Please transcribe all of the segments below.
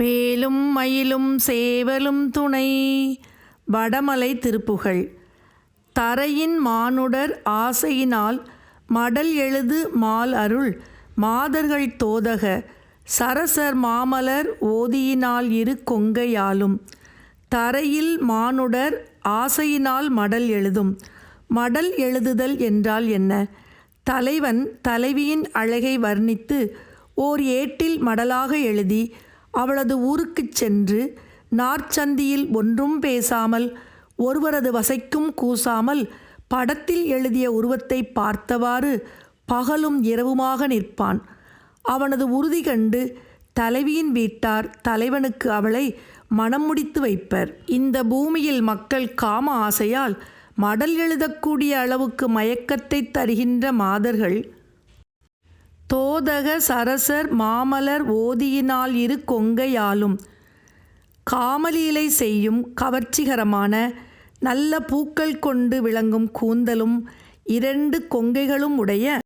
வேலும் மயிலும் சேவலும் துணை. வடமலை திருப்புகள். தரையின் மானுடர் ஆசையினால் மடல் எழுது மால் அருள். மாதர்கள் தோதக. சரசர் மாமலர் ஓதியினால் இரு கொங்கையாலும். தரையில் மானுடர் ஆசையினால் மடல் எழுதும். மடல் எழுதுதல் என்றால் என்ன? தலைவன் தலைவியின் அழகை வர்ணித்து ஓர் ஏட்டில் மடலாக எழுதி அவளது ஊருக்குச் சென்று நாற்சந்தியில் ஒன்றும் பேசாமல் ஒருவரது வசைக்கும் கூசாமல் படத்தில் எழுதிய உருவத்தை பார்த்தவாறு பகலும் இரவுமாக நிற்பான். அவனது உறுதி கண்டு தலைவியின் வீட்டார் தலைவனுக்கு அவளை மனம் முடித்து வைப்பர். இந்த பூமியில் மக்கள் காம ஆசையால் மடல் எழுதக்கூடிய அளவுக்கு மயக்கத்தை தருகின்ற மாதர்கள் தோதக சரசர் மாமலர் ஓதியினால் இரு கொங்கையாலும். காமலீலை செய்யும் கவர்ச்சிகரமான நல்ல பூக்கள் கொண்டு விளங்கும் கூந்தலும் இரண்டு கொங்கைகளும் உடைய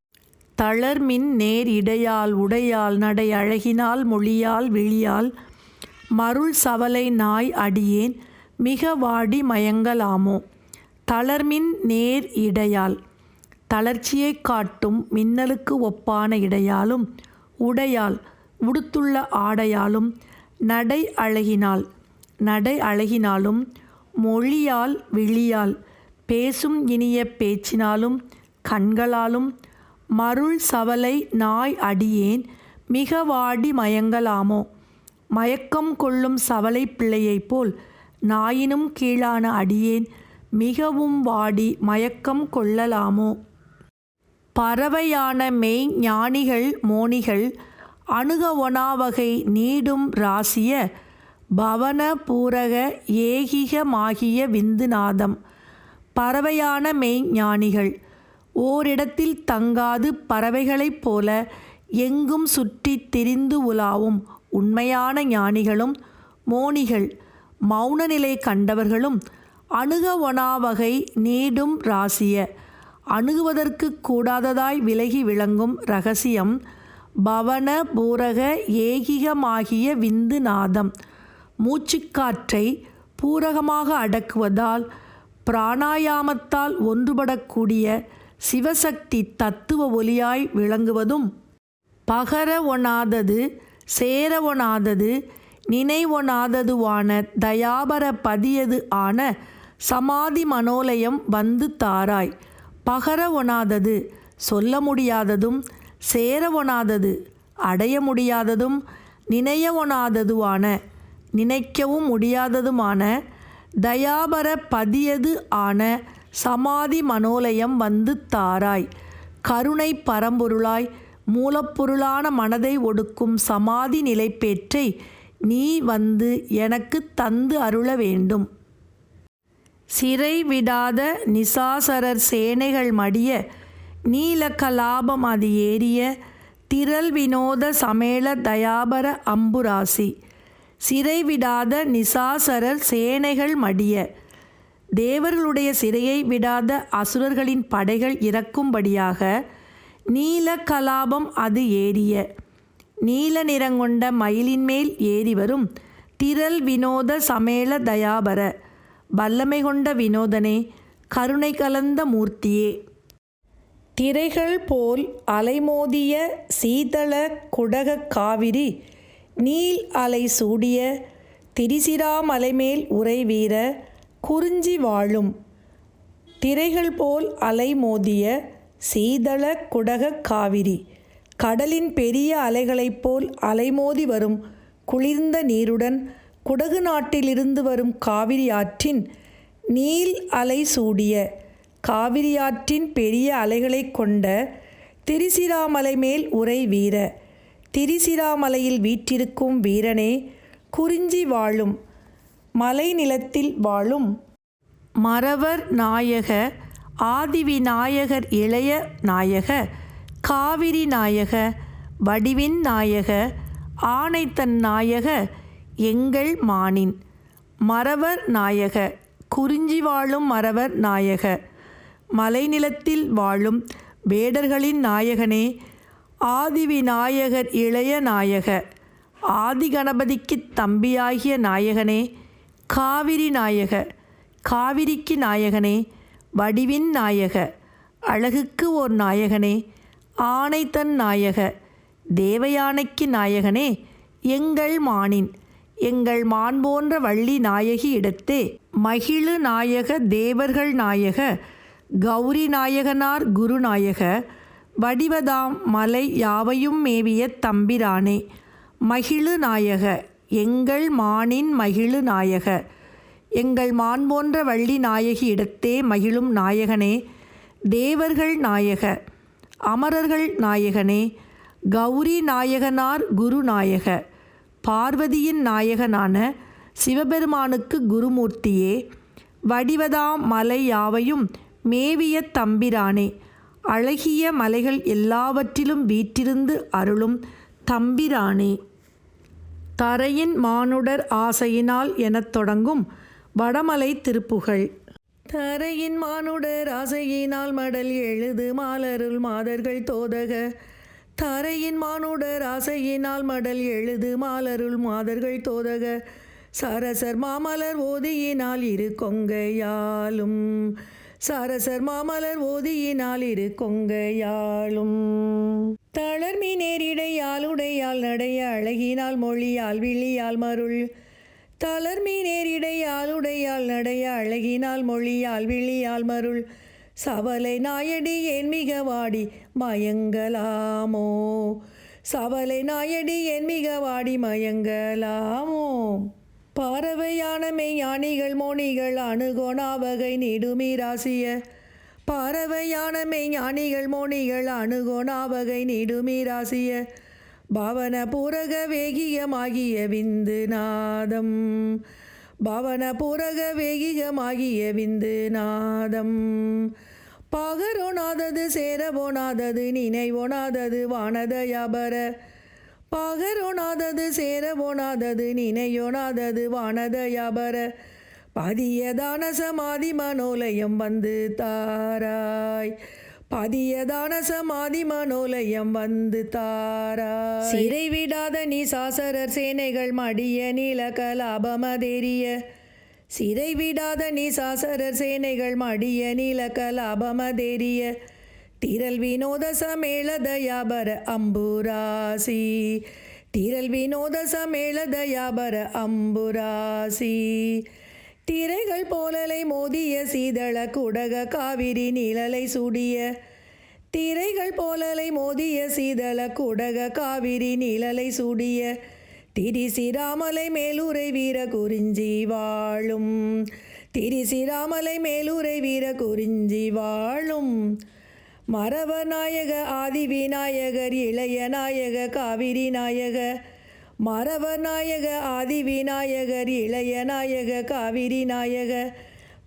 தளர்மின் நேர் இடையால் உடையால் நடை அழகினால் மொழியால் விழியால் மருள் சவலை நாய் அடியேன் மிக வாடி மயங்கலாமோ. தளர்மின் நேர் இடையால் தளர்ச்சியைக் காட்டும் மின்னலுக்கு ஒப்பான இடையாலும் உடையால் உடுத்துள்ள ஆடையாலும் நடை அழகினால் நடை அழகினாலும் மொழியால் விழியால் பேசும் இனிய பேச்சினாலும் கண்களாலும் மருள் சவலை நாய் அடியேன் மிக வாடி மயங்கலாமோ? மயக்கம் கொள்ளும் சவலை பிள்ளையைப் போல் நாயினும் கீழான அடியேன் மிகவும் வாடி மயக்கம் கொள்ளலாமோ? பறவையான மெய் ஞானிகள் மோனிகள் அணுக ஒனாவகை நீடும் ராசிய பவன பூரக ஏகிகமாகிய விந்துநாதம். பறவையான மெய் ஞானிகள் ஓரிடத்தில் தங்காது பறவைகளைப் போல எங்கும் சுற்றி திரிந்து உலாவும் உண்மையான ஞானிகளும் மோனிகள். மௌன நிலை கண்டவர்களும் அணுக ஒனாவகை நீடும் ராசிய அணுகுவதற்கு கூடாததாய் விலகி விளங்கும் ரகசியம் பவன பூரக ஏகிகமாகிய விந்து நாதம். மூச்சுக்காற்றை பூரகமாக அடக்குவதால் பிராணாயாமத்தால் ஒன்றுபடக்கூடிய சிவசக்தி தத்துவ ஒலியாய் விளங்குவதும் பகர ஒணாதது சேர ஒணாதது நினைவொணாததுவான தயாபர பதியது ஆன சமாதி மனோலயம் வந்து தாராய். பகர ஒணாதது சொல்ல முடியாததும் சேர ஒணாதது அடைய முடியாததும் நினைய ஒணாததுவான நினைக்கவும் முடியாததுமான தயாபர பதியது ஆன சமாதி மனோலயம் வந்து தாராய். கருணை பரம்பொருளாய் மூலப்பொருளான மனதை ஒடுக்கும் சமாதி நிலைப்பேற்றை நீ வந்து எனக்கு தந்து அருள வேண்டும். சிறை விடாத நிசாசரர் சேனைகள் மடிய நீலக்கலாபம் அது ஏறிய திரள் வினோத சமேள தயாபர அம்புராசி சிறை விடாத நிசாசரர் சேனைகள் மடிய தேவர்களுடைய சிறையை விடாத அசுரர்களின் படைகள் இறக்கும்படியாக நீலக்கலாபம் அது ஏறிய நீல நிறங்கொண்ட மயிலின் மேல் ஏறி வரும் திரள் வினோத சமேள தயாபர வல்லமை கொண்ட வினோதனே கருணை கலந்த மூர்த்தியே. திரைகள் போல் அலைமோதிய சீதள குடக காவிரி நீல் அலை சூடிய திரிசிராமலைமேல் உறைவீர குறிஞ்சி வாழும். திரைகள் போல் அலைமோதிய சீதள குடக காவிரி கடலின் பெரிய அலைகளைப் போல் அலைமோதி வரும் குளிர்ந்த நீருடன் குடகு நாட்டிலிருந்து வரும் காவிரி ஆற்றின் நீல் அலை சூடிய காவிரியாற்றின் பெரிய அலைகளைக் கொண்ட திரிசிராமலை மேல் உரை வீர. திரிசிராமலையில் வீற்றிருக்கும் வீரனே குறிஞ்சி வாழும் மலை நிலத்தில் வாழும் மறவர் நாயக ஆதிவிநாயகர் இளைய நாயக காவிரி நாயக வடிவின் நாயக ஆனைத்தன் நாயக எங்கள் மானின். மறவர் நாயக குறிஞ்சி வாழும் மறவர் நாயக மலைநிலத்தில் வாழும் வேடர்களின் நாயகனே ஆதிவிநாயகர் இளைய நாயக ஆதிகணபதிக்குத் தம்பியாகிய நாயகனே காவிரி நாயக காவிரிக்கு நாயகனே வடிவின் நாயக அழகுக்கு ஓர் நாயகனே ஆனைத்தன் நாயக தேவயானைக்கு நாயகனே எங்கள் மானின். எங்கள் மான் போன்ற வள்ளி நாயகி இடத்தே மகிழு நாயக தேவர்கள் நாயக கௌரி நாயகனார் குருநாயக வடிவதாம் மலை யாவையும் மேவிய தம்பிரானே. மகிழு நாயக எங்கள் மானின் மகிழு நாயக எங்கள் மான் போன்ற வள்ளி நாயகி இடத்தே மகிழும் நாயகனே. தேவர்கள் நாயக அமரர்கள் நாயகனே. கௌரி நாயகனார் குருநாயக பார்வதியின் நாயகனான சிவபெருமானுக்கு குருமூர்த்தியே வடிவதாம் மலை யாவையும் மேவிய தம்பிரானே. அழகிய மலைகள் எல்லாவற்றிலும் வீற்றிருந்து அருளும் தம்பிரானே. தரையின் மானுடர் ஆசையினால் எனத் தொடங்கும் வடமலை திருப்புகழ் தரையின் மானுடர் ஆசையினால் மடல் எழுது மாலருள் மாதர்கள் தோதக. தரையின் மானுடர் ஆசையினால் மடல் எழுது மாலருள் மாதர்கள் தோதக. சரசர் மாமலர் ஓதியினால் இரு கொங்கையாலும். சரசர் மாமலர் ஓதியினால் இரு கொங்கையாலும். தளர்மி நேரிடையால் உடையால் நடைய அழகினால் மொழியால் விழியால் மருள். தளர்மி நேரிடையால் உடையால் நடைய அழகினால் மொழியால் விழியால் மருள். சவலை நாயடி ஏன் மிக வாடி? மயங்கலாமோ? சவலை நாயடி ஏன் மிக வாடி? மயங்கலாமோ? பறவையான மெய்ஞானிகள் மோனிகள் அணுகோணாவகை நீடுமீராசிய பறவையான மெய்ஞானிகள் மோனிகள் அணுகோணாவகை நீடுமீராசிய பவன பூரக வேகியமாகிய விந்து நாதம். பவன பூரக வேகிகமாகிய விந்து நாதம். பகரோனாதது சேரவோனாதது நினைவோனாதது வானதயாபர பகரோனாதது சேரவோனாதது நினையோனாதது வானதயாபர பதியதான சமாதி மனோலயம் வந்து தாராய். பதியதான சமாதி மனோலயம் வந்து தாரா. சிறை விடாத நீ சாசரர் சேனைகள் மடிய நீல கலாபமதேரிய சிறை விடாத நீ சாசரர் சேனைகள் மடிய நீல கலாபமதேரிய திரள் வினோத சமேள தயாபர அம்புராசி. திரள் வினோத சமேள தயாபர அம்புராசி. திரைகள் போலலை மோதிய சீதள குடக காவிரி நீழலை சூடிய. திரைகள் போலலை மோதிய சீதள குடக காவிரி நீழலை சூடிய. திரிசிராமலை மேலூரை வீர குறிஞ்சி வாழும். திரிசிராமலை மேலூரை வீர குறிஞ்சி வாழும். மரவ நாயக ஆதி விநாயகர் இளைய நாயக காவிரி நாயக. மரவநாயக ஆதி விநாயகர் இளைய நாயக காவிரி நாயக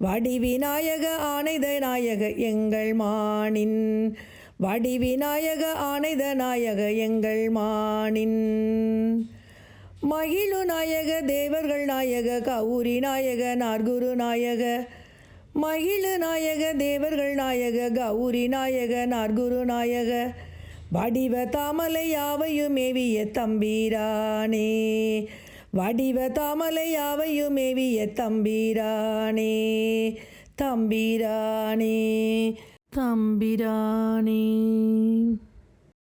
வடிவிநாயக ஆனைத நாயக எங்கள் மானின். வடிவிநாயக ஆனைத நாயக எங்கள் மானின். மகிழு நாயக தேவர்கள் நாயக கௌரி நாயக நார்குரு நாயக மகிழு நாயக தேவர்கள் நாயக கௌரி நாயக நார்குரு நாயக வடிவ தாமலையாவையும் மேவிய தம்பீரானே. வடிவ தாமலையாவையும் மேவிய தம்பீரானே. தம்பீரானே. தம்பிரானே.